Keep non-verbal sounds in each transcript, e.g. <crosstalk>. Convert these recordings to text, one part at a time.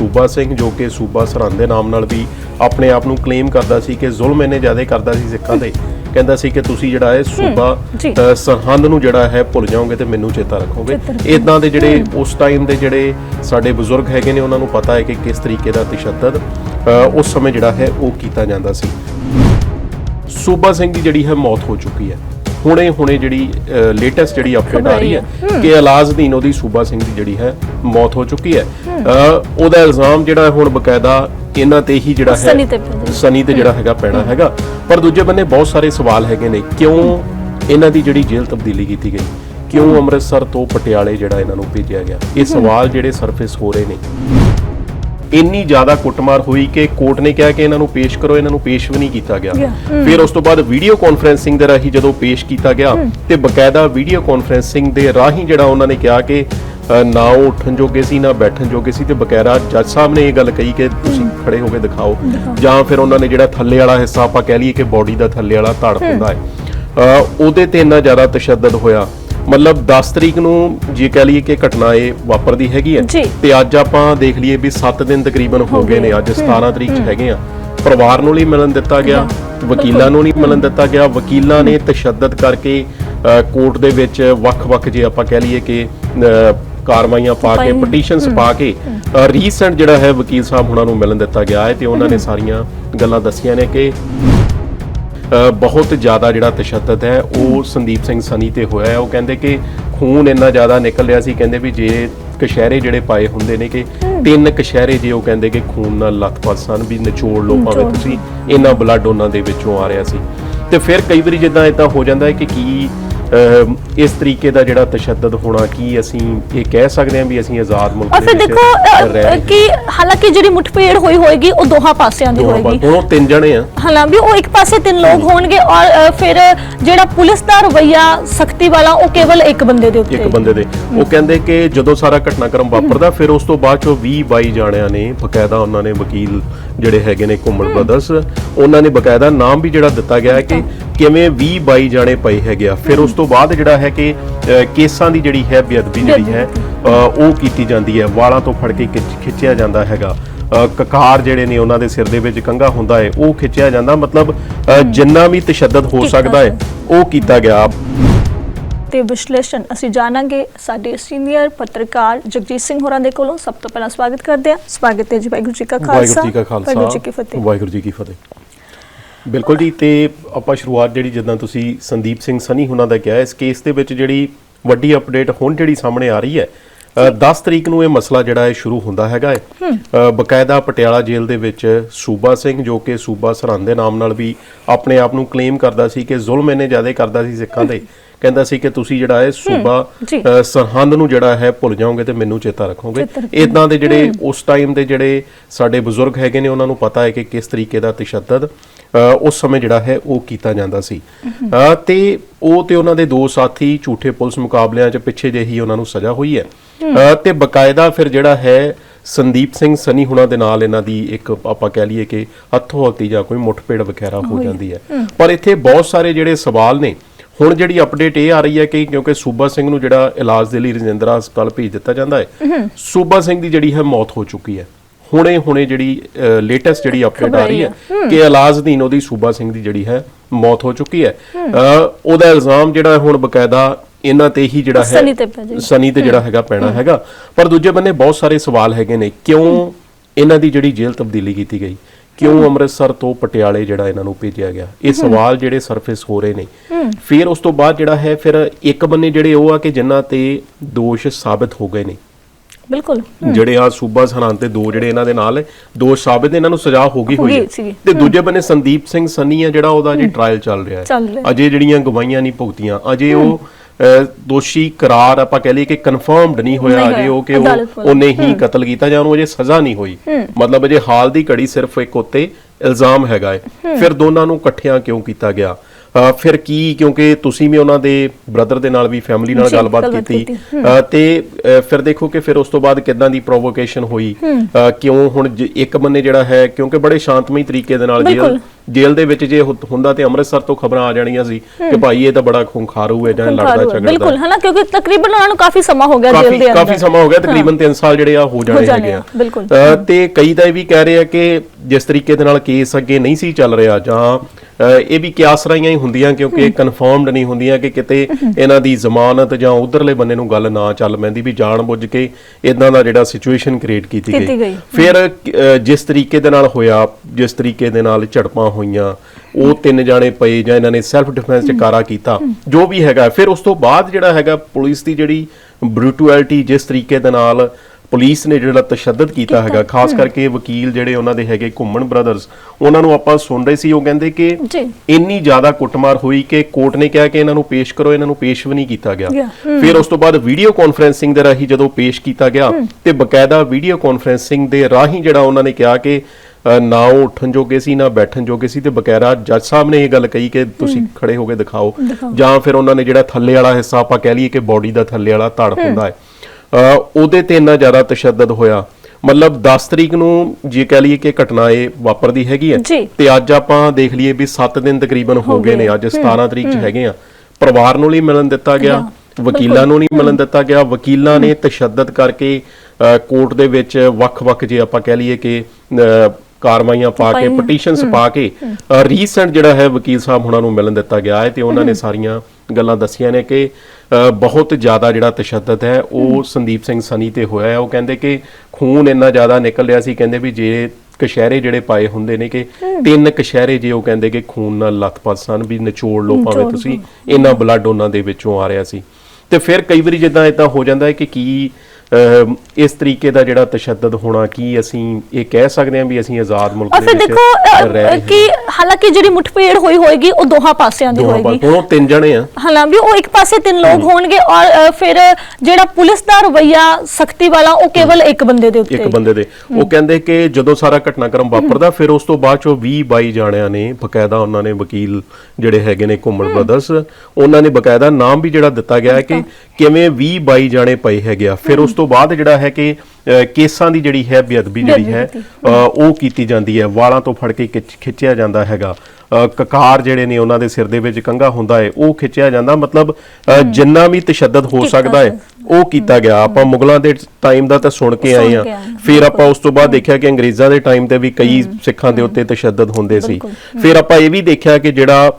ਸੂਬਾ ਸਿੰਘ ਜੋ ਕਿ ਸੂਬਾ ਸਰਹੰਦ ਦੇ ਨਾਮ ਨਾਲ ਵੀ ਆਪਣੇ ਆਪ ਨੂੰ ਕਲੇਮ ਕਰਦਾ ਸੀ ਕਿ ਜ਼ੁਲਮ ਇਹਨੇ ਜ਼ਿਆਦਾ ਕਰਦਾ ਸੀ ਸਿੱਖਾਂ ਤੇ। ਕਹਿੰਦਾ ਸੀ ਕਿ ਤੁਸੀਂ ਜਿਹੜਾ ਹੈ ਸੂਬਾ ਸਰਹੰਦ ਨੂੰ ਜਿਹੜਾ ਹੈ ਭੁੱਲ ਜਾਓਗੇ ਤੇ ਮੈਨੂੰ ਚੇਤਾ ਰੱਖੋਗੇ। ਇਦਾਂ ਦੇ ਜਿਹੜੇ ਉਸ ਟਾਈਮ ਦੇ ਜਿਹੜੇ ਸਾਡੇ ਬਜ਼ੁਰਗ ਹੈਗੇ ਨੇ ਉਹਨਾਂ ਨੂੰ ਪਤਾ ਹੈ ਕਿ ਕਿਸ ਤਰੀਕੇ ਦਾ ਤਸ਼ੱਦਦ ਉਸ ਸਮੇਂ ਜਿਹੜਾ ਹੈ ਉਹ ਕੀਤਾ ਜਾਂਦਾ ਸੀ। ਸੂਬਾ ਸਿੰਘ ਦੀ ਜਿਹੜੀ ਹੈ ਮੌਤ ਹੋ ਚੁੱਕੀ ਹੈ। ਹੁਣੇ ਹੁਣੇ ਜਿਹੜੀ ਲੇਟੈਸਟ ਜਿਹੜੀ ਅਪਡੇਟ ਆ ਰਹੀ ਹੈ ਕਿ ਇਲਾਜ਼ਦੀਨ ਉਹਦੀ ਸੂਬਾ ਸਿੰਘ ਦੀ ਜਿਹੜੀ ਹੈ ਮੌਤ ਹੋ ਚੁੱਕੀ ਹੈ। ਉਹਦਾ ਇਲਜ਼ਾਮ ਜਿਹੜਾ ਹੁਣ ਬਕਾਇਦਾ ਇਹਨਾਂ ਤੇ ਹੀ ਜਿਹੜਾ ਹੈ ਸਨੀ ਤੇ ਪੈਂਦਾ। ਸਨੀ ਤੇ ਜਿਹੜਾ ਹੈਗਾ ਪੈਣਾ ਹੈਗਾ। ਪਰ ਦੂਜੇ ਬੰਨੇ ਬਹੁਤ ਸਾਰੇ ਸਵਾਲ ਹੈਗੇ ਨੇ ਕਿਉਂ ਇਹਨਾਂ ਦੀ ਜਿਹੜੀ ਜੇਲ੍ਹ ਤਬਦੀਲੀ ਕੀਤੀ ਗਈ? ਕਿਉਂ ਅੰਮ੍ਰਿਤਸਰ ਤੋਂ ਪਟਿਆਲੇ ਜਿਹੜਾ ਇਹਨਾਂ ਨੂੰ ਭੇਜਿਆ ਗਿਆ? ਇਹ ਸਵਾਲ ਜਿਹੜੇ ਸਰਫੇਸ ਹੋ ਰਹੇ ਨੇ। ਇੰਨੀ ਜ਼ਿਆਦਾ ਕੁੱਟਮਾਰ ਹੋਈ ਕਿ ਕੋਰਟ ਨੇ ਕਿਹਾ ਕਿ ਇਹਨਾਂ ਨੂੰ ਪੇਸ਼ ਕਰੋ ਇਹਨਾਂ ਨੂੰ ਪੇਸ਼ ਵੀ ਨਹੀਂ ਕੀਤਾ ਗਿਆ। ਫਿਰ ਉਸ ਤੋਂ ਬਾਅਦ ਵੀਡੀਓ ਕਾਨਫਰੈਂਸਿੰਗ ਦੇ ਰਾਹੀਂ ਜਦੋਂ ਪੇਸ਼ ਕੀਤਾ ਗਿਆ ਤੇ ਬਕਾਇਦਾ ਵੀਡੀਓ ਕਾਨਫਰੈਂਸਿੰਗ ਦੇ ਰਾਹੀਂ ਜਿਹੜਾ ਉਹਨਾਂ ਨੇ ਕਿਹਾ ਕਿ ਨਾ ਉਹ ਉੱਠਣ ਜੋਗੇ ਸੀ ਨਾ ਬੈਠਣ ਜੋਗੇ ਸੀ ਤੇ ਬਕਾਇਦਾ ਜੱਜ ਸਾਹਿਬ ਨੇ ਇਹ ਗੱਲ ਕਹੀ ਕਿ ਤੁਸੀਂ ਖੜੇ ਹੋ ਕੇ ਦਿਖਾਓ। ਜਾਂ ਫਿਰ ਉਹਨਾਂ ਨੇ ਜਿਹੜਾ ਥੱਲੇ ਵਾਲਾ ਹਿੱਸਾ ਆਪਾਂ ਕਹਿ ਲਈਏ ਕਿ ਬਾਡੀ ਦਾ ਥੱਲੇ ਵਾਲਾ ਧੜ ਹੁੰਦਾ ਹੈ। ਉਹਦੇ ਤੇ ਇੰਨਾ ਜ਼ਿਆਦਾ ਤਸ਼ੱਦਦ ਹੋਇਆ। ਮਤਲਬ 10 ਤਰੀਕ ਨੂੰ ਜੇ ਕਹਿ ਲਈਏ ਕਿ ਘਟਨਾ ਇਹ ਵਾਪਰਦੀ ਹੈਗੀ ਹੈ। ਤੇ ਅੱਜ ਆਪਾਂ ਦੇਖ ਲਈਏ ਵੀ 7 ਦਿਨ ਤਕਰੀਬਨ ਹੋ ਗਏ ਨੇ ਅੱਜ 17 ਤਰੀਕ ਚ ਹੈਗੇ ਆ। ਪਰਿਵਾਰ ਨੂੰ ਨਹੀਂ ਮਿਲਣ ਦਿੱਤਾ ਗਿਆ ਵਕੀਲਾਂ ਨੂੰ ਨਹੀਂ ਮਿਲਣ ਦਿੱਤਾ ਗਿਆ ਵਕੀਲਾਂ ਨੇ ਤਸ਼ੱਦਦ ਕਰਕੇ ਕੋਰਟ ਦੇ ਵਿੱਚ ਵੱਖ-ਵੱਖ ਜੇ ਆਪਾਂ ਕਹਿ ਲਈਏ ਕਿ ਕਾਰਵਾਈਆਂ ਪਾ ਕੇ। ਪਟੀਸ਼ਨਸ ਪਾ ਕੇ ਰੀਸੈਂਟ ਜਿਹੜਾ ਹੈ ਵਕੀਲ ਸਾਹਿਬ ਹੁਣਾਂ ਨੂੰ ਮਿਲਣ ਦਿੱਤਾ ਗਿਆ ਹੈ ਤੇ ਉਹਨਾਂ ਨੇ ਸਾਰੀਆਂ ਗੱਲਾਂ ਦੱਸੀਆਂ ਨੇ ਕਿ ਬਹੁਤ ਜ਼ਿਆਦਾ ਜਿਹੜਾ ਤਸ਼ੱਦਦ ਹੈ ਉਹ ਸੰਦੀਪ ਸਿੰਘ ਸਨੀ ਤੇ ਹੋਇਆ ਹੈ ਉਹ ਕਹਿੰਦੇ ਕਿ ਖੂਨ ਇੰਨਾ ਜ਼ਿਆਦਾ ਨਿਕਲ ਰਿਹਾ ਸੀ ਕਹਿੰਦੇ ਵੀ ਜੇ ਕਸ਼ਹਿਰੇ ਜਿਹੜੇ ਪਾਏ ਹੁੰਦੇ ਨੇ ਕਿ ਤਿੰਨ ਕਸ਼ਹਿਰੇ ਜੇ ਉਹ ਕਹਿੰਦੇ ਕਿ ਖੂਨ ਨਾਲ ਲੱਥਪੱਥ ਸਨ ਵੀ ਨਿਚੋੜ ਲਓ ਭਾਵੇਂ। ਤੁਸੀਂ ਇੰਨਾ ਬਲੱਡ ਉਹਨਾਂ ਦੇ ਵਿੱਚੋਂ ਆ ਰਿਹਾ ਸੀ ਤੇ ਫਿਰ ਕਈ ਵਾਰੀ ਜਿੱਦਾਂ ਇਦਾਂ ਹੋ ਜਾਂਦਾ ਹੈ ਕਿ ਕੀ ਇਸ ਤਰੀਕੇ ਦਾ ਜਿਹੜਾ ਤਸ਼ੱਦਦ ਹੋਣਾ ਕੀ ਅਸੀਂ ਇਹ ਕਹਿ ਸਕਦੇ ਹਾਂ ਵੀ ਅਸੀਂ ਆਜ਼ਾਦ ਮੁਲਕ ਦੇ ਵਿੱਚ ਦੇਖੋ ਅ, ਰਹਿ ਰਹੇ ਹਾਂ? ਕਿ ਹਾਲਾਂਕਿ ਜਿਹੜੀ ਮੁੱਠਭੇੜ ਹੋਈ ਹੋਏਗੀ ਉਹ ਦੋਹਾਂ ਪਾਸਿਆਂ ਦੀ ਦੋਹਾਂ ਹੋਏਗੀ। ਪਾਸੇ- ਦੋਨੋਂ ਤਿੰਨ ਜਣੇ ਆ। ਹਾਲਾਂ ਵੀ ਉਹ ਇੱਕ ਪਾਸੇ ਤਿੰਨ ਲੋਕ ਹੋਣਗੇ ਔਰ ਅ, ਫਿਰ ਜਿਹੜਾ ਪੁਲਿਸ ਦਾ ਰਵਈਆ ਸਖਤੀ ਵਾਲਾ ਉਹ ਕੇਵਲ ਇੱਕ ਬੰਦੇ ਦੇ ਉੱਤੇ ਇੱਕ ਬੰਦੇ ਦੇ। ਉਹ ਕਹਿੰਦੇ ਕਿ ਜਦੋਂ ਸਾਰਾ ਘਟਨਾਕ੍ਰਮ ਵਾਪਰਦਾ ਫਿਰ ਉਸ ਤੋਂ ਬਾਅਦ ਚੋਂ 20 22 ਜਾਣਿਆਂ ਨੇ ਬਕਾਇਦਾ ਉਹਨਾਂ ਨੇ ਵਕੀਲ ਜਿਹੜੇ ਹੈਗੇ ਨੇ ਘੁੰਮਣ ਬ੍ਰਦਰਸ ਉਹਨਾਂ ਨੇ ਬਕਾਇਦਾ ਨਾਮ ਵੀ ਜਿਹੜਾ ਦਿੱਤਾ ਗਿਆ ਹੈ ਕਿ ਕਿਵੇਂ 20 22 ਜਾਣੇ ਪਏ ਹੈਗੇ ਆ। ਫਿਰ ਉਸ ਤੋਂ ਬਾਅਦ ਜਿਹੜਾ ਹੈ ਕਿ ਕੇਸਾਂ ਦੀ ਜਿਹੜੀ ਹੈ ਬੇਅਦਬੀ ਜਿਹੜੀ ਹੈ ਉਹ ਕੀਤੀ ਜਾਂਦੀ ਹੈ। ਵਾਲਾਂ ਤੋਂ ਫੜ ਕੇ ਖਿੱਚ- ਖਿੱਚਿਆ ਜਾਂਦਾ ਹੈਗਾ। ਕਕਾਰ ਜਿਹੜੇ ਨੇ ਉਹਨਾਂ ਦੇ ਸਿਰ ਦੇ ਵਿੱਚ ਕੰਗਾ ਹੁੰਦਾ ਹੈ ਉਹ ਖਿੱਚਿਆ ਜਾਂਦਾ। ਮਤਲਬ ਜਿੰਨਾ ਵੀ ਤਸ਼ੱਦਦ ਹੋ ਸਕਦਾ ਹੈ ਉਹ ਕੀਤਾ ਗਿਆ। ਤੇ ਵਿਸ਼ਲੇਸ਼ਣ। ਅਸੀਂ ਜਾਣਾਂਗੇ ਸਾਡੇ ਸੀਨੀਅਰ ਪੱਤਰਕਾਰ ਜਗਜੀਤ ਸਿੰਘ ਹੋਰਾਂ ਦੇ ਕੋਲੋਂ। ਸਭ ਤੋਂ ਪਹਿਲਾਂ ਸਵਾਗਤ ਕਰਦੇ ਹਾਂ। ਸਵਾਗਤ ਹੈ ਜੀ ਵਾਹਿਗੁਰੂ ਜੀ ਕਾ ਖਾਲਸਾ। ਵਾਹਿਗੁਰੂ ਜੀ ਕਾ ਫਤਿਹ। ਵਾਹਿਗੁਰੂ ਜੀ ਕੀ ਫਤਿਹ। ਬਿਲਕੁਲ ਜੀ ਤੇ ਆਪਾਂ ਸ਼ੁਰੂਆਤ ਜਿਹੜੀ ਜਿੱਦਾਂ ਤੁਸੀਂ ਸੰਦੀਪ ਸਿੰਘ ਸਨੀ ਹੁਣਾਂ ਦਾ ਕਿਹਾ ਇਸ ਕੇਸ ਦੇ ਵਿੱਚ ਜਿਹੜੀ ਵੱਡੀ ਅਪਡੇਟ ਹੁਣ ਜਿਹੜੀ ਸਾਹਮਣੇ ਆ ਰਹੀ ਹੈ ਅ, 10 ਤਰੀਕ ਨੂੰ ਇਹ ਮਸਲਾ ਜਿਹੜਾ ਹੈ ਸ਼ੁਰੂ ਹੁੰਦਾ ਹੈਗਾ ਹੈ। ਬਕਾਇਦਾ ਪਟਿਆਲਾ ਜੇਲ੍ਹ ਦੇ ਵਿੱਚ ਸੂਬਾ ਸਿੰਘ ਜੋ ਕਿ ਸੂਬਾ ਸਰਹੰਦ ਦੇ ਨਾਮ ਨਾਲ ਵੀ ਆਪਣੇ ਆਪ ਨੂੰ ਕਲੇਮ ਕਰਦਾ ਸੀ ਕਿ ਜ਼ੁਲਮ ਇਹਨੇ ਜ਼ਿਆਦਾ ਕਰਦਾ ਸੀ ਸਿੱਖਾਂ ਤੇ। <laughs> ਕਹਿੰਦਾ ਸੀ ਕਿ ਤੁਸੀਂ ਜਿਹੜਾ ਹੈ ਸੂਬਾ ਸਰਹੰਦ ਨੂੰ ਜਿਹੜਾ ਹੈ ਭੁੱਲ ਜਾਓਗੇ ਤੇ ਮੈਨੂੰ ਚੇਤਾ ਰੱਖੋਗੇ। ਇਦਾਂ ਦੇ ਜਿਹੜੇ ਉਸ ਟਾਈਮ ਦੇ ਜਿਹੜੇ ਸਾਡੇ ਬਜ਼ੁਰਗ ਹੈਗੇ ਨੇ ਉਹਨਾਂ ਨੂੰ ਪਤਾ ਹੈ ਕਿ ਕਿਸ ਤਰੀਕੇ ਦਾ ਤਸ਼ੱਦਦ ਉਸ ਸਮੇਂ ਜਿਹੜਾ ਹੈ ਉਹ ਕੀਤਾ ਜਾਂਦਾ ਸੀ। ਤੇ ਉਹ ਤੇ ਉਹਨਾਂ ਦੇ ਦੋ ਸਾਥੀ ਝੂਠੇ ਪੁਲਿਸ ਮੁਕਾਬਲਿਆਂ 'ਚ ਪਿੱਛੇ ਜਿਹੇ ਉਹਨਾਂ ਨੂੰ ਸਜ਼ਾ ਹੋਈ ਹੈ। ਤੇ ਬਕਾਇਦਾ ਫਿਰ ਜਿਹੜਾ ਹੈ ਸੰਦੀਪ ਸਿੰਘ ਸਨੀ ਹੁਣਾਂ ਦੇ ਨਾਲ ਇਹਨਾਂ ਦੀ ਇੱਕ ਆਪਾਂ ਕਹਿ ਲਈਏ ਕਿ ਹੱਥੋਂ ਹੱਥੀ ਜਾਂ ਕੋਈ ਮੁੱਠਭੇੜ ਵਗੈਰਾ ਹੋ ਜਾਂਦੀ ਹੈ। ਪਰ ਇੱਥੇ ਬਹੁਤ ਸਾਰੇ ਜਿਹੜੇ ਸਵਾਲ ਨੇ ਹੁਣ ਜਿਹੜੀ ਅਪਡੇਟ ਇਹ ਆ ਰਹੀ ਹੈ ਕਿ ਕਿਉਂਕਿ ਸੂਬਾ ਸਿੰਘ ਨੂੰ ਜਿਹੜਾ ਇਲਾਜ ਦੇ ਲਈ ਰਜਿੰਦਰਾ ਹਸਪਤਾਲ ਭੇਜ ਦਿੱਤਾ ਜਾਂਦਾ ਹੈ ਸੂਬਾ ਸਿੰਘ ਦੀ ਜਿਹੜੀ ਹੈ ਮੌਤ ਹੋ ਚੁੱਕੀ ਹੈ। ਹੁਣੇ ਹੁਣੇ ਜਿਹੜੀ ਲੇਟੈਸਟ ਜਿਹੜੀ ਅਪਡੇਟ ਆ ਰਹੀ ਹੈ। ਕਿ ਇਲਾਜ਼ਦੀਨ ਉਹਦੀ ਸੂਬਾ ਸਿੰਘ ਦੀ ਜਿਹੜੀ ਹੈ ਮੌਤ ਹੋ ਚੁੱਕੀ ਹੈ। ਉਹਦਾ ਇਲਜ਼ਾਮ ਜਿਹੜਾ ਹੁਣ ਬਕਾਇਦਾ ਇਹਨਾਂ ਤੇ ਹੀ ਜਿਹੜਾ ਹੈ। ਸਨੀ ਤੇ ਜਿਹੜਾ ਹੈਗਾ ਪੈਣਾ ਹੈਗਾ। ਪਰ ਦੂਜੇ ਬੰਨੇ ਬਹੁਤ ਸਾਰੇ ਸਵਾਲ ਹੈਗੇ ਨੇ। ਕਿਉਂ ਇਹਨਾਂ ਦੀ ਜਿਹੜੀ ਜੇਲ੍ਹ ਤਬਦੀਲੀ ਕੀਤੀ ਗਈ? ਕਿਉਂ ਅੰਮ੍ਰਿਤਸਰ ਤੋਂ ਪਟਿਆਲੇ ਜਿਹੜਾ ਇਹਨਾਂ ਨੂੰ ਭੇਜਿਆ ਗਿਆ? ਇਹ ਸਵਾਲ ਜਿਹੜੇ ਸਰਫੇਸ ਹੋ ਰਹੇ ਨੇ। ਫਿਰ ਉਸ ਤੋਂ ਬਾਅਦ ਜਿਹੜਾ ਹੈ ਫਿਰ ਇੱਕ ਬੰਨੇ ਜਿਹੜੇ ਉਹ ਆ ਕਿ ਜਿਨ੍ਹਾਂ ਤੇ ਦੋਸ਼ ਸਾਬਤ ਹੋ ਗਏ ਨੇ। ਬਿਲਕੁਲ ਜਿਹੜੇ ਆ ਸੂਬਾ ਸਰਹੰਦ ਤੇ ਦੋ ਜਿਹੜੇ ਇਹਨਾਂ ਦੇ ਨਾਲ ਦੋਸ਼ ਸਾਬਤ ਇਹਨਾਂ ਨੂੰ ਸਜ਼ਾ ਹੋ ਗਈ ਹੋਈ ਹੈ। ਤੇ ਦੂਜੇ ਬੰਨੇ ਸੰਦੀਪ ਸਿੰਘ ਸੰਨੀ ਆ ਜਿਹੜਾ ਉਹਦਾ ਜੀ ਟ੍ਰਾਇਲ ਚੱਲ ਰਿਹਾ ਹੈ। ਅਜੇ ਜਿਹੜੀਆਂ ਗਵਾਹੀਆਂ ਨਹੀਂ ਭੁਗਤੀਆਂ ਅਜੇ ਉਹ ਦੋਸ਼ੀ ਕਰਾਰ ਆਪਾਂ ਕਹਿ ਲਈਏ ਕਿ ਕਨਫਰਮਡ ਨਹੀਂ ਹੋਇਆ ਅਜੇ ਉਹ ਕਿ ਉਹ। ਉਹਨੇ ਹੀ ਕਤਲ ਕੀਤਾ ਜਾਂ ਉਹਨੂੰ ਅਜੇ ਸਜ਼ਾ ਨਹੀਂ ਹੋਈ। ਮਤਲਬ ਅਜੇ ਹਾਲ ਦੀ ਘੜੀ ਸਿਰਫ ਇੱਕ ਉੱਤੇ ਇਲਜ਼ਾਮ ਹੈਗਾ ਹੈ। ਫਿਰ ਦੋਨਾਂ ਨੂੰ ਇਕੱਠਿਆਂ ਕਿਉਂ ਕੀਤਾ ਗਿਆ? ਫਿਰ ਕੀ ਕਿਉਂਕਿ ਤੁਸੀਂ ਵੀ ਉਹਨਾਂ ਦੇ ਬ੍ਰਦਰ ਦੇ ਨਾਲ ਵੀ ਫੈਮਿਲੀ ਨਾਲ ਗੱਲਬਾਤ ਕੀਤੀ। ਤੇ ਫਿਰ ਦੇਖੋ ਕਿ ਫਿਰ ਉਸ ਤੋਂ ਬਾਅਦ ਕਿੱਦਾਂ ਦੀ ਪ੍ਰੋਵੋਕੇਸ਼ਨ ਹੋਈ। ਕਿਉਂ ਹੁਣ ਇੱਕ ਬੰਨੇ ਜਿਹੜਾ ਹੈ ਕਿਉਂਕਿ ਬੜੇ ਸ਼ਾਂਤਮਈ ਤਰੀਕੇ ਦੇ ਨਾਲ। ਜੇਲ੍ਹ ਜੇਲ੍ਹ ਦੇ ਵਿੱਚ ਜੇ ਹੁੰਦਾ ਤੇ ਅੰਮ੍ਰਿਤਸਰ ਤੋਂ ਖਬਰਾਂ ਆ ਜਾਣੀਆਂ ਸੀ ਕਿ ਭਾਈ ਇਹ ਤਾਂ ਬੜਾ ਖੁੰਖਾਰੂ ਹੈ ਜਾਂ ਲੜਦਾ ਝਗੜਦਾ। ਬਿਲਕੁਲ ਹਨਾ ਕਿਉਂਕਿ ਤਕਰੀਬਨ ਉਹਨਾਂ ਨੂੰ ਕਾਫੀ ਸਮਾਂ ਹੋ ਗਿਆ ਜੇਲ੍ਹ ਦੇ ਅੰਦਰ। ਕਾਫੀ ਸਮਾਂ ਹੋ ਗਿਆ ਤਕਰੀਬਨ 3 ਸਾਲ ਜਿਹੜੇ ਆ ਹੋ ਜਾਣੇ ਹੈਗੇ ਆ, ਤੇ ਕਈ ਤਾਂ ਇਹ ਵੀ ਕਹਿ ਰਹੇ ਆ ਕਿ ਜਿਸ ਤਰੀਕੇ ਦੇ ਨਾਲ ਕੇਸ ਅੱਗੇ ਨਹੀਂ ਸੀ ਚੱਲ ਰਿਹਾ ਜਾਂ ਇਹ ਵੀ ਕਿਆਸ ਰਾਈਆਂ ਹੀ ਹੁੰਦੀਆਂ ਕਿਉਂਕਿ ਕਨਫਰਮਡ ਨਹੀਂ ਹੁੰਦੀਆਂ ਕਿ ਕਿਤੇ ਇਹਨਾਂ ਦੀ ਜ਼ਮਾਨਤ ਜਾਂ ਉਧਰਲੇ ਬੰਨੇ ਨੂੰ ਗੱਲ ਨਾ ਚੱਲ ਪੈਂਦੀ ਵੀ ਜਾਣ ਬੁੱਝ ਕੇ ਇਦਾਂ ਦਾ ਜਿਹੜਾ ਸਿਚੁਏਸ਼ਨ ਕ੍ਰੀਏਟ ਕੀਤੀ ਗਈ। ਫਿਰ ਜਿਸ ਤਰੀਕੇ ਦੇ ਨਾਲ ਹੋਇਆ ਜਿਸ ਤਰੀਕੇ ਦੇ ਨਾਲ ਝੜਪਾਂ ਹੋਈਆਂ ਉਹ ਤਿੰਨ ਜਾਣੇ ਪਏ ਜਾਂ ਇਹਨਾਂ ਨੇ ਸੈਲਫ ਡਿਫੈਂਸ ਚ ਕਾਰਾ ਕੀਤਾ ਜੋ ਵੀ ਹੈਗਾ ਫਿਰ ਉਸ ਤੋਂ ਬਾਅਦ ਜਿਹੜਾ ਹੈਗਾ ਪੁਲਿਸ ਦੀ ਜਿਹੜੀ ਬਰੂਟੈਲਿਟੀ ਜਿਸ ਤਰੀਕੇ ਦੇ ਨਾਲ ਪੁਲਿਸ ਨੇ ਜਿਹੜਾ ਤਸ਼ੱਦਦ ਕੀਤਾ ਹੈਗਾ ਖਾਸ ਕਰਕੇ ਵਕੀਲ ਜਿਹੜੇ ਉਹਨਾਂ ਦੇ ਹੈਗੇ ਘੁੰਮਣ ਬ੍ਰਦਰਸ ਉਹਨਾਂ ਨੂੰ ਆਪਾਂ ਸੁਣ ਰਹੇ ਸੀ ਉਹ ਕਹਿੰਦੇ ਕਿ। ਇੰਨੀ ਜ਼ਿਆਦਾ ਕੁੱਟਮਾਰ ਹੋਈ ਕਿ ਕੋਰਟ ਨੇ ਕਿਹਾ ਕਿ ਇਹਨਾਂ ਨੂੰ ਪੇਸ਼ ਕਰੋ ਇਹਨਾਂ ਨੂੰ ਪੇਸ਼ ਵੀ ਨਹੀਂ ਕੀਤਾ ਗਿਆ। ਫਿਰ ਉਸ ਤੋਂ ਬਾਅਦ ਵੀਡੀਓ ਕਾਨਫਰੈਂਸਿੰਗ ਦੇ ਰਾਹੀਂ ਜਦੋਂ ਪੇਸ਼ ਕੀਤਾ ਗਿਆ ਤੇ ਬਕਾਇਦਾ ਵੀਡੀਓ ਕਾਨਫਰੈਂਸਿੰਗ ਦੇ ਰਾਹੀਂ ਜਿਹੜਾ ਉਹਨਾਂ ਨੇ ਕਿਹਾ ਕਿ ਨਾ ਉਹ ਉੱਠਣ ਜੋਗੇ ਸੀ ਨਾ ਬੈਠਣ ਜੋਗੇ ਸੀ ਤੇ ਬਕਾਇਦਾ ਜੱਜ ਸਾਹਿਬ ਨੇ ਇਹ ਗੱਲ ਕਹੀ ਕਿ ਤੁਸੀਂ ਖੜੇ ਹੋ ਕੇ ਦਿਖਾਓ। ਜਾਂ ਫਿਰ ਉਹਨਾਂ ਨੇ ਜਿਹੜਾ ਥੱਲੇ ਵਾਲਾ ਹਿੱਸਾ ਆਪਾਂ ਕਹਿ ਲਈਏ ਕਿ ਬਾਡੀ ਦਾ ਥੱਲੇ ਵਾਲਾ ਧੜ ਹੁੰਦਾ ਹੈ। ਉਹਦੇ ਤੇ ਇੰਨਾ ਜ਼ਿਆਦਾ ਤਸ਼ੱਦਦ ਹੋਇਆ। ਮਤਲਬ 10 ਤਰੀਕ ਨੂੰ ਜੇ ਕਹਿ ਲਈਏ ਕਿ ਘਟਨਾ ਇਹ ਵਾਪਰਦੀ ਹੈਗੀ ਹੈ। ਤੇ ਅੱਜ ਆਪਾਂ ਦੇਖ ਲਈਏ ਵੀ 7 ਦਿਨ ਤਕਰੀਬਨ ਹੋ ਗਏ ਨੇ ਅੱਜ 17 ਤਰੀਕ ਚ ਹੈਗੇ ਆ। ਪਰਿਵਾਰ ਨੂੰ ਨਹੀਂ ਮਿਲਣ ਦਿੱਤਾ ਗਿਆ ਵਕੀਲਾਂ ਨੂੰ ਨਹੀਂ ਮਿਲਣ ਦਿੱਤਾ ਗਿਆ। ਵਕੀਲਾਂ ਨੇ ਤਸ਼ੱਦਦ ਕਰਕੇ ਕੋਰਟ ਦੇ ਵਿੱਚ ਵੱਖ-ਵੱਖ ਜੇ ਆਪਾਂ ਕਹਿ ਲਈਏ ਕਿ ਕਾਰਵਾਈਆਂ ਪਾ ਕੇ। ਪਟੀਸ਼ਨਸ ਪਾ ਕੇ ਰੀਸੈਂਟ ਜਿਹੜਾ ਹੈ ਵਕੀਲ ਸਾਹਿਬ ਹੁਣਾਂ ਨੂੰ ਮਿਲਣ ਦਿੱਤਾ ਗਿਆ ਹੈ ਤੇ ਉਹਨਾਂ ਨੇ ਸਾਰੀਆਂ ਗੱਲਾਂ ਦੱਸੀਆਂ ਨੇ ਕਿ ਬਹੁਤ ਜ਼ਿਆਦਾ ਜਿਹੜਾ ਤਸ਼ੱਦਦ ਹੈ ਉਹ ਸੰਦੀਪ ਸਿੰਘ ਸਨੀ ਤੇ ਹੋਇਆ ਹੈ। ਉਹ ਕਹਿੰਦੇ ਕਿ ਖੂਨ ਇੰਨਾ ਜ਼ਿਆਦਾ ਨਿਕਲ ਰਿਹਾ ਸੀ ਕਹਿੰਦੇ ਵੀ ਜੇ ਕਸ਼ਹਿਰੇ ਜਿਹੜੇ ਪਾਏ ਹੁੰਦੇ ਨੇ ਕਿ ਤਿੰਨ ਕਸ਼ਹਿਰੇ ਜੇ ਉਹ ਕਹਿੰਦੇ ਕਿ ਖੂਨ ਨਾਲ ਲੱਥਪੱਥ ਸਨ ਵੀ ਨਿਚੋੜ ਲਓ ਭਾਵੇਂ ਤੁਸੀਂ ਇੰਨਾ ਬਲੱਡ ਉਹਨਾਂ ਦੇ ਵਿੱਚੋਂ ਆ ਰਿਹਾ ਸੀ। ਤੇ ਫਿਰ ਕਈ ਵਾਰੀ ਜਿੱਦਾਂ ਇਦਾਂ ਹੋ ਜਾਂਦਾ ਹੈ ਕਿ ਕੀ ਇਸ ਤਰੀਕੇ ਦਾ ਜਿਹੜਾ ਤਸ਼ੱਦਦ ਹੋਣਾ ਕੀ ਅਸੀਂ ਇਹ ਕਹਿ ਸਕਦੇ ਹਾਂ ਵੀ ਅਸੀਂ ਆਜ਼ਾਦ ਮੁਲਕ ਦੇ ਵਿੱਚ ਦੇਖੋ ਕਿ ਹਾਲਾਂਕਿ ਜਿਹੜੀ ਮੁਠਭੇੜ ਹੋਈ ਹੋਏਗੀ ਉਹ ਦੋਹਾਂ ਪਾਸਿਆਂ ਦੀ ਦੋਹਾਂ ਹੋਏਗੀ। ਉਹ ਤਿੰਨ ਜਣੇ ਆ। ਹਾਲਾਂ ਵੀ ਉਹ ਇੱਕ ਪਾਸੇ ਤਿੰਨ ਲੋਕ ਹੋਣਗੇ ਔਰ ਫਿਰ ਜਿਹੜਾ ਪੁਲਿਸ ਦਾ ਰਵਈਆ ਸਖਤੀ ਵਾਲਾ ਉਹ ਕੇਵਲ ਇੱਕ ਬੰਦੇ ਦੇ ਉੱਤੇ। ਇੱਕ ਬੰਦੇ ਦੇ। ਉਹ ਕਹਿੰਦੇ ਕਿ ਜਦੋਂ ਸਾਰਾ ਘਟਨਾਕ੍ਰਮ ਵਾਪਰਦਾ ਫਿਰ ਉਸ ਤੋਂ ਬਾਅਦ ਚੋਂ 20 22 ਜਾਣਿਆਂ ਨੇ ਬਕਾਇਦਾ ਉਹਨਾਂ ਨੇ ਵਕੀਲ ਜਿਹੜੇ ਹੈਗੇ ਨੇ ਘੁੰਮਣ ਬ੍ਰਦਰਸ ਉਹਨਾਂ ਨੇ ਬਕਾਇਦਾ ਨਾਮ ਵੀ ਜਿਹੜਾ ਦਿੱਤਾ ਗਿਆ ਹੈ ਕਿ ਕਿਵੇਂ 20 22 ਜਾਣੇ ਪਏ ਹੈਗੇ ਆ। ਫਿਰ ਉਸ ਤੋਂ ਬਾਅਦ ਜਿਹੜਾ ਹੈ ਕਿ ਕੇਸਾਂ ਦੀ ਜਿਹੜੀ ਹੈ ਬੇਅਦਬੀ ਜਿਹੜੀ ਹੈ ਉਹ ਕੀਤੀ ਜਾਂਦੀ ਹੈ। ਵਾਲਾਂ ਤੋਂ ਫੜ ਕੇ ਖਿੱਚ- ਖਿੱਚਿਆ ਜਾਂਦਾ ਹੈਗਾ। ਕਕਾਰ ਜਿਹੜੇ ਨੇ ਉਹਨਾਂ ਦੇ ਸਿਰ ਦੇ ਵਿੱਚ ਕੰਗਾ ਹੁੰਦਾ ਹੈ ਉਹ ਖਿੱਚਿਆ ਜਾਂਦਾ। ਮਤਲਬ ਜਿੰਨਾ ਵੀ ਤਸ਼ੱਦਦ ਹੋ ਸਕਦਾ ਹੈ ਉਹ ਕੀਤਾ ਗਿਆ। ਆਪਾਂ ਮੁਗਲਾਂ ਦੇ ਟਾਈਮ ਦਾ ਤਾਂ ਸੁਣ ਕੇ ਆਏ ਆ ਫਿਰ ਆਪਾਂ ਉਸ ਤੋਂ ਬਾਅਦ ਦੇਖਿਆ ਕਿ ਅੰਗਰੇਜ਼ਾਂ ਦੇ ਟਾਈਮ ਤੇ ਵੀ ਕਈ ਸਿੱਖਾਂ ਦੇ ਉੱਤੇ ਤਸ਼ੱਦਦ ਹੁੰਦੇ ਸੀ। ਫਿਰ ਆਪਾਂ ਇਹ ਵੀ ਦੇਖਿਆ ਕਿ ਜਿਹੜਾ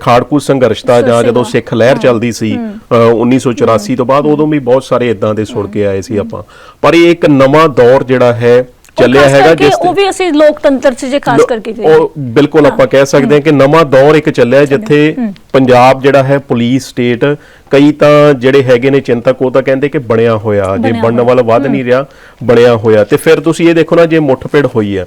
ਖਾੜਕੂ ਸੰਘਰਸ਼ ਦਾ ਜਾਂ ਜਦੋਂ ਸਿੱਖ ਲਹਿਰ ਚੱਲਦੀ ਸੀ ਅ, 1984 ਤੋਂ ਬਾਅਦ ਉਦੋਂ ਵੀ ਬਹੁਤ ਸਾਰੇ ਇਦਾਂ ਦੇ ਸੁਣ ਕੇ ਆਏ ਸੀ ਆਪਾਂ। ਪਰ ਇਹ ਇੱਕ ਨਵਾਂ ਦੌਰ ਜਿਹੜਾ ਹੈ ਚੱਲਿਆ ਹੈਗਾ ਜਿਸ ਉਹ ਵੀ ਅਸੀਂ ਲੋਕਤੰਤਰ 'ਚ ਜੇ ਖਾਸ ਕਰਕੇ ਉਹ ਬਿਲਕੁਲ ਆਪਾਂ ਕਹਿ ਸਕਦੇ ਹਾਂ ਕਿ ਨਵਾਂ ਦੌਰ ਇੱਕ ਚੱਲਿਆ ਜਿੱਥੇ ਪੰਜਾਬ ਜਿਹੜਾ ਹੈ ਪੁਲਿਸ ਸਟੇਟ ਕਈ ਤਾਂ ਜਿਹੜੇ ਹੈਗੇ ਨੇ ਚਿੰਤਕ ਉਹ ਤਾਂ ਕਹਿੰਦੇ ਕਿ ਬਣਿਆ ਹੋਇਆ ਜੇ ਬਣਨ ਵਾਲਾ ਵੱਧ ਨਹੀਂ ਰਿਹਾ ਬਣਿਆ ਹੋਇਆ। ਤੇ ਫਿਰ ਤੁਸੀਂ ਇਹ ਦੇਖੋ ਨਾ ਜੇ ਮੁੱਠਭੇੜ ਹੋਈ ਹੈ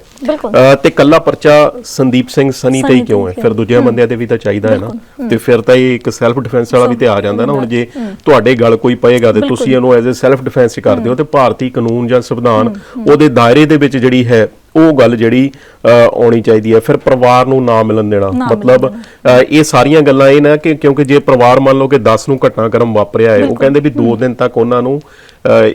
ਤੇ ਕੱਲਾ ਪਰਚਾ ਸੰਦੀਪ ਸਿੰਘ ਸਨੀ ਤੇ ਹੀ ਕਿਉਂ ਹੈ? ਫਿਰ ਦੂਜਿਆਂ ਬੰਦਿਆਂ ਤੇ ਵੀ ਤਾਂ ਚਾਹੀਦਾ ਹੈ ਨਾ। ਤੇ ਫਿਰ ਤਾਂ ਇਹ ਇੱਕ ਸੈਲਫ ਡਿਫੈਂਸ ਵਾਲਾ ਵੀ ਤੇ ਆ ਜਾਂਦਾ ਨਾ ਹੁਣ ਜੇ ਤੁਹਾਡੇ ਗੱਲ ਕੋਈ ਪਏਗਾ ਤੇ ਤੁਸੀਂ ਇਹਨੂੰ ਐਜ਼ ਅ ਸੈਲਫ ਡਿਫੈਂਸ ਕਰਦੇ ਹੋ ਤੇ ਭਾਰਤੀ ਕਾਨੂੰਨ ਜਾਂ ਸੰਵਿਧਾਨ ਉਹਦੇ ਦਾਇਰੇ ਦੇ ਵਿੱਚ ਜਿਹੜੀ ਹੈ ਉਹ ਗੱਲ ਜਿਹੜੀ ਆਉਣੀ ਚਾਹੀਦੀ ਹੈ। ਫਿਰ ਪਰਿਵਾਰ ਨੂੰ ਨਾ ਮਿਲਣ ਦੇਣਾ। ਮਤਲਬ ਇਹ ਸਾਰੀਆਂ ਗੱਲਾਂ ਇਹ ਨਾ ਕਿ ਕਿਉਂਕਿ ਜੇ ਪਰਿਵਾਰ ਮੰਨ ਲਓ ਕਿ 10 ਨੂੰ ਘਟਨਾਕ੍ਰਮ ਵਾਪਰਿਆ ਹੈ ਉਹ ਕਹਿੰਦੇ ਵੀ 2 ਦਿਨ ਤੱਕ ਉਹਨਾਂ ਨੂੰ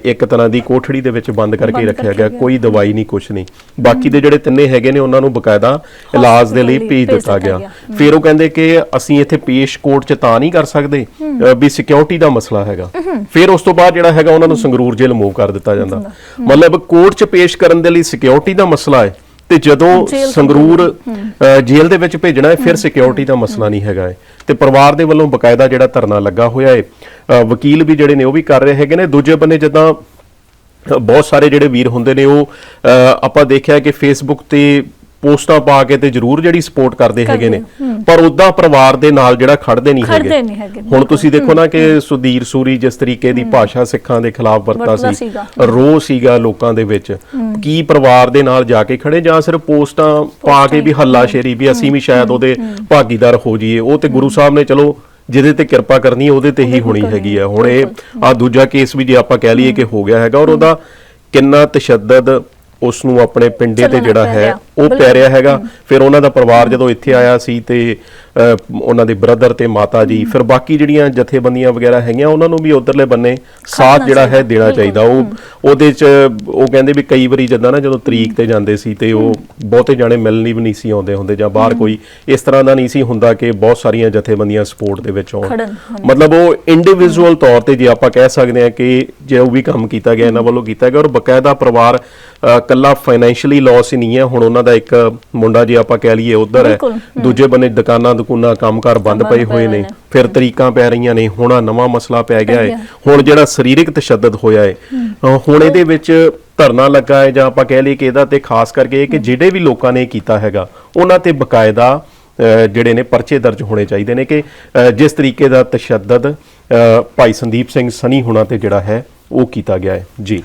ਇੱਕ ਤਰ੍ਹਾਂ ਦੀ ਕੋਠੜੀ ਦੇ ਵਿੱਚ ਬੰਦ ਕਰਕੇ ਰੱਖਿਆ ਗਿਆ। ਕੋਈ ਦਵਾਈ ਨਹੀਂ ਕੁਛ ਨਹੀਂ। ਬਾਕੀ ਦੇ ਜਿਹੜੇ ਤਿੰਨੇ ਹੈਗੇ ਨੇ ਉਹਨਾਂ ਨੂੰ ਬਕਾਇਦਾ ਇਲਾਜ ਦੇ ਲਈ ਭੇਜ ਦਿੱਤਾ ਗਿਆ। ਫਿਰ ਉਹ ਕਹਿੰਦੇ ਕਿ ਅਸੀਂ ਇੱਥੇ ਪੇਸ਼ ਕੋਰਟ 'ਚ ਤਾਂ ਨਹੀਂ ਕਰ ਸਕਦੇ ਵੀ ਸਿਕਿਉਰਿਟੀ ਦਾ ਮਸਲਾ ਹੈਗਾ। ਫਿਰ ਉਸ ਤੋਂ ਬਾਅਦ ਜਿਹੜਾ ਹੈਗਾ ਉਹਨਾਂ ਨੂੰ ਸੰਗਰੂਰ ਜੇਲ੍ਹ ਮੂਵ ਕਰ ਦਿੱਤਾ ਜਾਂਦਾ। ਮਤਲਬ ਕੋਰਟ 'ਚ ਪੇਸ਼ ਕਰਨ ਦੇ ਲਈ ਸਿਕਿਉਰਿਟੀ ਦਾ ਮਸਲਾ ਹੈ। ਤੇ ਜਦੋਂ ਸੰਗਰੂਰ ਜੇਲ੍ਹ ਦੇ ਵਿੱਚ ਭੇਜਣਾ ਹੈ ਫਿਰ ਸਿਕਿਉਰਿਟੀ ਦਾ ਮਸਲਾ ਨਹੀਂ ਹੈਗਾ ਤੇ ਪਰਿਵਾਰ ਦੇ ਵੱਲੋਂ ਬਕਾਇਦਾ ਜਿਹੜਾ ਧਰਨਾ ਲੱਗਾ ਹੋਇਆ ਹੈ ਵਕੀਲ ਵੀ ਜਿਹੜੇ ਨੇ ਉਹ ਵੀ ਕਰ ਰਹੇ ਹੈਗੇ ਨੇ। ਦੂਜੇ ਬੰਨੇ ਜਿੱਦਾਂ ਬਹੁਤ ਸਾਰੇ ਜਿਹੜੇ ਵੀਰ ਹੁੰਦੇ ਨੇ ਉਹ ਆਪਾਂ ਦੇਖਿਆ ਕਿ ਫੇਸਬੁੱਕ ਤੇ ਪੋਸਟਾਂ ਪਾ ਕੇ ਤੇ ਜਰੂਰ ਜਿਹੜੀ ਸਪੋਰਟ ਕਰਦੇ ਹੈਗੇ ਨੇ। ਪਰ ਉਦਾਂ ਪਰਿਵਾਰ ਦੇ ਨਾਲ ਜਿਹੜਾ ਖੜਦੇ ਨਹੀਂ ਹੈਗੇ, ਹੁਣ ਤੁਸੀਂ ਦੇਖੋ ਨਾ ਕਿ ਸੁਧੀਰ ਸੂਰੀ ਜਿਸ ਤਰੀਕੇ ਦੀ ਭਾਸ਼ਾ ਸਿੱਖਾਂ ਦੇ ਖਿਲਾਫ ਵਰਤਾ ਸੀ। ਰੋਹ ਸੀਗਾ ਲੋਕਾਂ ਦੇ ਵਿੱਚ। ਕੀ ਪਰਿਵਾਰ ਦੇ ਨਾਲ ਜਾ ਕੇ ਖੜੇ ਜਾਂ ਸਿਰਫ ਪੋਸਟਾਂ ਪਾ ਕੇ ਵੀ ਹੱਲਾ ਸ਼ੇਰੀ ਵੀ ਅਸੀਂ ਵੀ ਸ਼ਾਇਦ ਉਹਦੇ ਭਾਗੀਦਾਰ ਹੋ ਜਾਈਏ। ਉਹ ਤੇ ਗੁਰੂ ਸਾਹਿਬ ਨੇ ਚਲੋ ਜਿਹਦੇ ਤੇ ਕਿਰਪਾ ਕਰਨੀ ਉਹਦੇ ਤੇ ਹੀ ਹੋਣੀ ਹੈਗੀ ਹੈ। ਹੁਣ ਇਹ ਆ ਦੂਜਾ ਕੇਸ ਵੀ ਜੇ ਆਪਾਂ ਕਹਿ ਲਈਏ ਕਿ ਹੋ ਗਿਆ ਹੈਗਾ ਔਰ ਉਹਦਾ ਕਿੰਨਾ ਤਸ਼ੱਦਦ ਉਸ ਨੂੰ ਆਪਣੇ ਪਿੰਡੇ ਤੇ ਜਿਹੜਾ ਹੈ। ਉਹ ਪੈ ਰਿਹਾ ਹੈਗਾ। ਫਿਰ ਉਹਨਾਂ ਦਾ ਪਰਿਵਾਰ ਜਦੋਂ ਇੱਥੇ ਆਇਆ ਸੀ ਤੇ ਉਹਨਾਂ ਦੇ ਬ੍ਰਦਰ ਤੇ ਮਾਤਾ ਜੀ ਫਿਰ ਬਾਕੀ ਜਿਹੜੀਆਂ ਜਥੇਬੰਦੀਆਂ ਵਗੈਰਾ ਹੈਗੀਆਂ ਉਹਨਾਂ ਨੂੰ ਵੀ ਉਧਰਲੇ ਬੰਨੇ ਸਾਥ ਜਿਹੜਾ ਹੈ ਦੇਣਾ ਚਾਹੀਦਾ। ਉਹ ਉਹਦੇ ਚ ਉਹ ਕਹਿੰਦੇ ਵੀ ਕਈ ਵਾਰੀ ਜਦੋਂ ਨਾ ਜਦੋਂ ਤਰੀਕ ਤੇ ਜਾਂਦੇ ਸੀ ਤੇ ਉਹ ਬਹੁਤੇ ਜਾਣੇ ਮਿਲਣੀ ਵੀ ਨਹੀਂ ਸੀ ਆਉਂਦੇ ਹੁੰਦੇ ਜਾਂ ਬਾਹਰ ਕੋਈ ਇਸ ਤਰ੍ਹਾਂ ਦਾ ਨਹੀਂ ਸੀ ਹੁੰਦਾ ਕਿ ਬਹੁਤ ਸਾਰੀਆਂ ਜਥੇਬੰਦੀਆਂ ਸਪੋਰਟ ਦੇ ਵਿੱਚ ਆਉਣ। ਮਤਲਬ ਉਹ ਇੰਡੀਵਿਜੂਅਲ ਤੌਰ ਤੇ ਜੇ ਆਪਾਂ ਕਹਿ ਸਕਦੇ ਹਾਂ ਕਿ ਜੋ ਵੀ ਕੰਮ ਕੀਤਾ ਗਿਆ ਇਹਨਾਂ ਵੱਲੋਂ ਕੀਤਾ ਗਿਆ ਔਰ ਬਕਾਇਦਾ ਪਰਿਵਾਰ ਕੱਲਾ ਫਾਈਨੈਂਸ਼ੀਅਲੀ ਲਾਸ ਹੀ ਨਹੀਂ ਹੈ। ਹੁਣ ਉਹਨਾਂ ਦਾ ਇੱਕ ਮੁੰਡਾ ਜੇ ਆਪਾਂ ਕਹਿ ਲਈਏ ਉਧਰ ਹੈ ਦੂਜੇ ਬੰਨੇ ਦੁਕਾਨਾਂ ਦੁਕਾਨਾਂ ਕੰਮਕਾਰ ਬੰਦ ਪਏ ਹੋਏ ਨੇ। ਫਿਰ ਤਰੀਕਾਂ ਪੈ ਰਹੀਆਂ ਨੇ ਹੁਣ ਆਹ ਨਵਾਂ ਮਸਲਾ ਪੈ ਗਿਆ। ਹੈ। ਹੁਣ ਜਿਹੜਾ ਸਰੀਰਕ ਤਸ਼ੱਦਦ ਹੋਇਆ ਹੈ ਹੁਣ ਇਹਦੇ ਵਿੱਚ ਧਰਨਾ ਲੱਗਾ ਹੈ ਜਾਂ ਆਪਾਂ ਕਹਿ ਲਈਏ ਕਿ ਇਹਦਾ ਤੇ ਖਾਸ ਕਰਕੇ ਇਹ ਕਿ ਜਿਹੜੇ ਵੀ ਲੋਕਾਂ ਨੇ ਕੀਤਾ ਹੈਗਾ ਉਹਨਾਂ ਤੇ ਬਕਾਇਦਾ ਜਿਹੜੇ ਨੇ ਪਰਚੇ ਦਰਜ ਹੋਣੇ ਚਾਹੀਦੇ ਨੇ ਕਿ ਜਿਸ ਤਰੀਕੇ ਦਾ ਤਸ਼ੱਦਦ ਭਾਈ ਸੰਦੀਪ ਸਿੰਘ ਸਨੀ ਹੁਣਾਂ ਤੇ ਜਿਹੜਾ ਹੈ ਉਹ ਕੀਤਾ ਗਿਆ ਹੈ। ਜੀ।